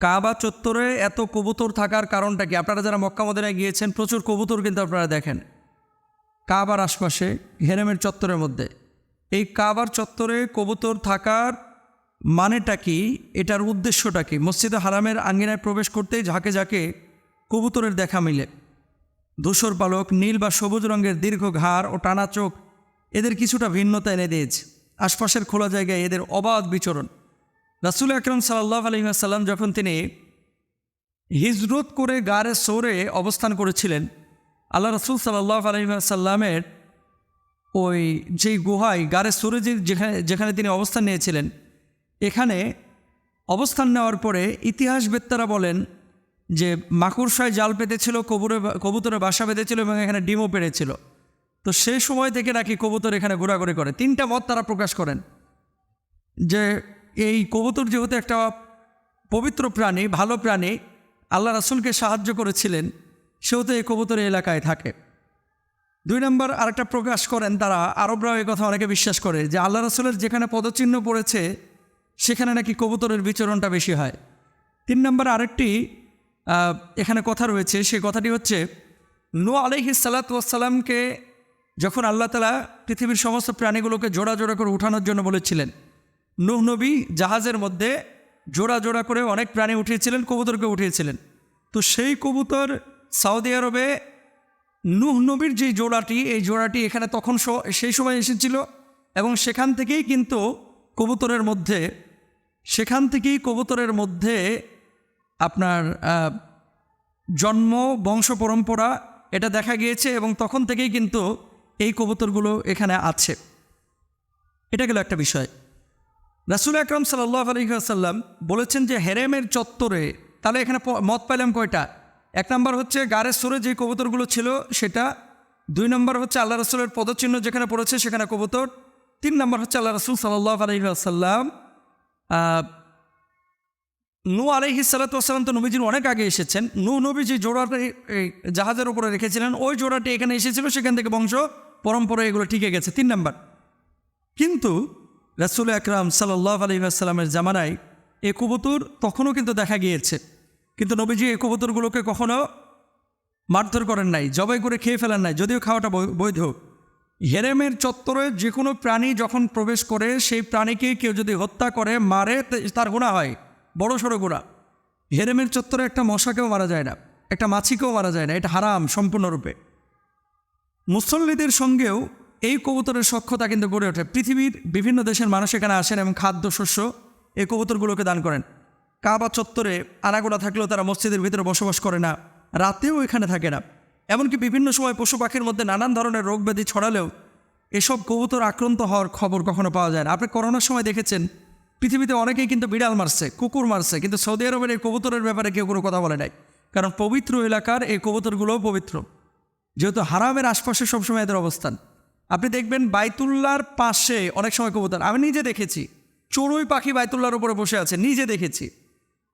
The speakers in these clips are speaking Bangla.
কাবা চত্বরে এত কবুতর থাকার কারণটা কি? আপনারা যারা মক্কা মদিনায় গিয়েছেন, প্রচুর কবুতর কিন্তু আপনারা দেখেন। কাবার আশপাশে, হেরেমের চত্বরের মধ্যে। এই কাবার চত্বরে কবুতর থাকার মানেটা কি? এটার উদ্দেশ্যটা কি? মসজিদে হারামের আঙ্গিনায় প্রবেশ করতেই ঝাঁকে ঝাঁকে কবুতরের দেখা মিলে। ধূসর পালক, নীল বা সবুজ রঙের দীর্ঘ ঘাড় ও টানা চোখ এদের কিছুটা ভিন্নতা এনে দিয়েছে। আশপাশের খোলা জায়গায় এদের অবাধ বিচরণ। রাসুল আকরম সাল্লাহ আলহিহাসাল্লাম যখন তিনি হিজরত করে গারে সৌরে অবস্থান করেছিলেন, আল্লাহ রসুল সাল্লাহ আলহিহাসাল্লামের ওই যেই গুহায়, গারে সৌরে যে যেখানে যেখানে তিনি অবস্থান নিয়েছিলেন, এখানে অবস্থান নেওয়ার পরে ইতিহাসবেত্তারা বলেন যে মাকুরসায় জাল পেতেছিল, কবুরে কবুতরে বাসা বেঁধেছিল এবং এখানে ডিমও পেড়েছিল। তো সেই সময় থেকে নাকি কবুতর এখানে ঘোরাঘুরি করে। তিনটা মত তারা প্রকাশ করেন। যে এই কবুতর যেহেতু একটা পবিত্র প্রাণী, ভালো প্রাণী, আল্লাহ রাসুলকে সাহায্য করেছিলেন, সেহেতু এই কবুতর এলাকায় থাকে। দুই নম্বর আরেকটা প্রকাশ করেন তারা, আরবরাও এ কথা অনেকে বিশ্বাস করে, যে আল্লাহ রাসুলের যেখানে পদচিহ্ন পড়েছে, সেখানে নাকি কবুতরের বিচরণটা বেশি হয়। তিন নম্বর আরেকটি এখানে কথা রয়েছে সেই কথাটি হচ্ছে নু আলহি সালাতামকে যখন আল্লাহ তালা পৃথিবীর সমস্ত প্রাণীগুলোকে জোড়া জোড়া করে উঠানোর জন্য বলেছিলেন নুহ নবী জাহাজের মধ্যে জোড়া জোড়া করে অনেক প্রাণী উঠিয়েছিলেন, কবুতরকে উঠিয়েছিলেন। তো সেই কবুতর সৌদি আরবে নুহ নবীর যে জোড়াটি, এই জোড়াটি এখানে তখন সেই সময় এসেছিল এবং সেখান থেকেই কিন্তু কবুতরের মধ্যে, সেখান থেকেই কবুতরের মধ্যে আপনার জন্ম, বংশ পরম্পরা এটা দেখা গিয়েছে এবং তখন থেকেই কিন্তু এই কবুতরগুলো এখানে আছে। এটা গেল একটা বিষয়। রাসুল আকরম সাল্লাহ আলহিহাসাল্লাম বলেছেন যে হেরেমের চত্বরে, তাহলে এখানে মত পাইলাম কয়টা? এক নম্বর হচ্ছে গারের সুরে যে কবুতরগুলো ছিল, সেটা। দুই নম্বর হচ্ছে আল্লাহ রসুলের পদচিহ্ন যেখানে পড়েছে, সেখানে কবুতর। তিন নম্বর হচ্ছে আল্লাহ রসুল সাল্লাহ আলহিহাসাল্লাম নু আলহি সালাতাম তো নবীজির অনেক আগে এসেছেন। নু নবী যে জোড়াটা, এই জাহাজের উপরে রেখেছিলেন। ওই জোড়াটি এখানে এসেছিল, সেখান থেকে বংশ পরম্পরা এগুলো টিকে গেছে। তিন নম্বর। কিন্তু রাসুল আকরাম সাল্লাহ আলহিহাস্লামের জামানায় এ কবুতর তখনও কিন্তু দেখা গিয়েছে। কিন্তু নবীজি এ কবুতরগুলোকে কখনো মারধর করেন নাই, জবাই করে খেয়ে ফেলেন নাই, যদিও খাওয়াটা বৈধ। হেরেমের চত্বরে যে কোনো প্রাণী যখন প্রবেশ করে, সেই প্রাণীকে কেউ যদি হত্যা করে, মারে তার গুণা হয়। বড় সড়ো গুণা হেরেমের চত্বরে একটা মশাকেও মারা যায় না, একটা মাছিকেও মারা যায় না, এটা হারাম সম্পূর্ণরূপে। মুসল্লিদের সঙ্গেও এই কবুতরের সক্ষতা কিন্তু গড়ে ওঠে। পৃথিবীর বিভিন্ন দেশের মানুষ এখানে আসেন এবং খাদ্যশস্য এই কবুতরগুলোকে দান করেন। কাবা চত্বরে আনাগোনা থাকলেও তারা মসজিদের ভিতরে বসবাস করে না, রাতেও এখানে থাকে না। এমনকি বিভিন্ন সময় পশু পাখির মধ্যে নানান ধরনের রোগ ব্যাধি ছড়ালেও এসব কবুতর আক্রান্ত হওয়ার খবর কখনো পাওয়া যায় না। আপনি করোনার সময় দেখেছেন, পৃথিবীতে অনেকেই কিন্তু বিড়াল মারছে, কুকুর মারছে, কিন্তু সৌদি আরবের এই কবুতরের ব্যাপারে কেউ কোনো কথা বলে নাই। কারণ পবিত্র এলাকার এই কবুতরগুলোও পবিত্র। যেহেতু হারামের আশপাশে সবসময় এদের অবস্থান। আপনি দেখবেন বাইতুল্লার পাশে অনেক সময় কবুতর, আমি নিজে দেখেছি। চড়ুই পাখি বাইতুল্লার উপরে বসে আছে, নিজে দেখেছি।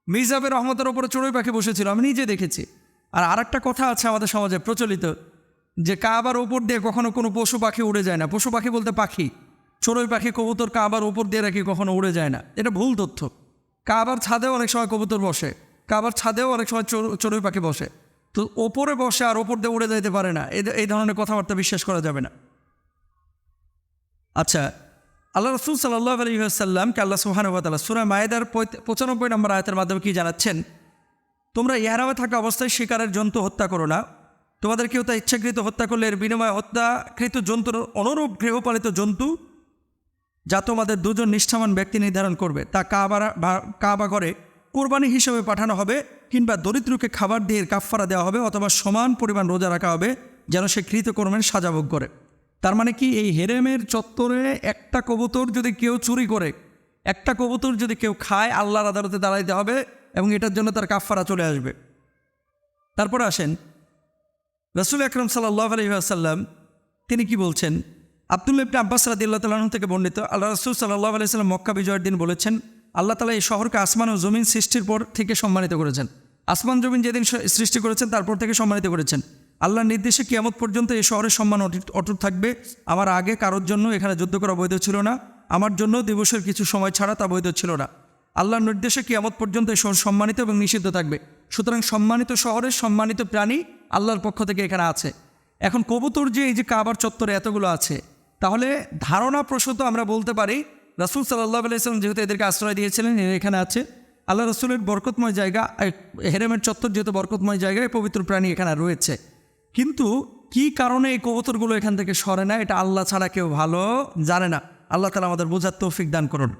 মির্জাবের রহমতের ওপরে চড়ুই পাখি বসেছিল, আমি নিজে দেখেছি। আর আরেকটা কথা আছে আমাদের সমাজে প্রচলিত, যে কাবার ওপর দিয়ে কখনো কোনো পশু পাখি উড়ে যায় না। পশু পাখি বলতে পাখি, চড়ুই পাখি কবুতর কাবার ওপর দিয়ে রাখি কখনো উড়ে যায় না। এটা ভুল তথ্য। কাবার ছাদেও অনেক সময় কবুতর বসে, কাবার ছাদেও অনেক সময় চড়ু- চড়ুই পাখি বসে। তো ওপরে বসে আর ওপর দিয়ে উড়ে যেতে পারে না এই ধরনের কথাবার্তা বিশ্বাস করা যাবে না। আচ্ছা আল্লাহ রসুল সাল্লাহ আলী আসাল্লামকে আল্লাহ সুহানুবাতাল্লাহ সুরা মায়েদার পঁচানব্বই নম্বর আয়তের মাধ্যমে কি জানাচ্ছেন? তোমরা ইহারামে থাকা অবস্থায় শিকারের জন্তু হত্যা করো না। তোমাদের কেউ তা ইচ্ছাকৃত হত্যা করলে এর বিনিময়ে হত্যাকৃত জন্তুর অনুরূপ গৃহপালিত জন্তু যা তোমাদের দুজন নিষ্ঠাবান ব্যক্তি নির্ধারণ করবে, তা কাবা কাবা করে কোরবানি হিসেবে পাঠানো হবে কিংবা দরিদ্রকে খাবার দিয়ে কাফফারা দেওয়া হবে অথবা সমান পরিমাণ রোজা রাখা হবে যেন সে কৃতকর্মের সাজাভোগ করে। তার মানে কি এই হেরেমের চত্বরে একটা কবুতর যদি কেউ চুরি করে, একটা কবুতর যদি কেউ খায়, আল্লাহর আদালতে দাঁড়াইতে হবে এবং এটার জন্য তার কাফফারা চলে আসবে। তারপরে আসেন, রসুল আকরম সাল্লাহ আলহিহাসাল্লাম তিনি কি বলছেন? আবদুল্লাহ ইবনে আব্বাস রাদিল্লাহ তালাহ থেকে বর্ণিত, আল্লাহ রসুল সাল্লাহ আলাইসাল্লাম মক্কা বিজয়ের দিন বলেছেন, আল্লাহ তালা এই শহরকে আসমান ও জমিন সৃষ্টির পর থেকে সম্মানিত করেছেন। আসমান জমিন যেদিন সৃষ্টি করেছেন, তারপর থেকে সম্মানিত করেছেন। আল্লাহর নির্দেশে কিয়ামত পর্যন্ত এই শহরের সম্মান অটুট- থাকবে। আমার আগে কারোর জন্য এখানে যুদ্ধ করা বৈধ ছিল না। আমার জন্য দিবসের কিছু সময় ছাড়া তা বৈধ ছিল না। আল্লাহর নির্দেশে কিয়ামত পর্যন্ত এই শহর সম্মানিত এবং নিষিদ্ধ থাকবে। সুতরাং সম্মানিত শহরের সম্মানিত প্রাণী আল্লাহর পক্ষ থেকে এখানে আছে। এখন কবুতর যে এই যে কাবার চত্বরে এতগুলো আছে, তাহলে ধারণা প্রসূত আমরা বলতে পারি, রাসুল সাল্লাহ আলাইসলাম যেহেতু এদেরকে আশ্রয় দিয়েছিলেন এখানে আছে। আল্লাহ রসুলের বরকতময় জায়গা হেরেমের চত্বর যেহেতু বরকতময় জায়গায় পবিত্র প্রাণী এখানে রয়েছে। কিন্তু কি কারণে এই কবুতরগুলো এখান থেকে সরে না এটা আল্লাহ ছাড়া কেউ ভালো জানে না। আল্লাহ তালা আমাদের বোঝার তৌফিক দান করুন।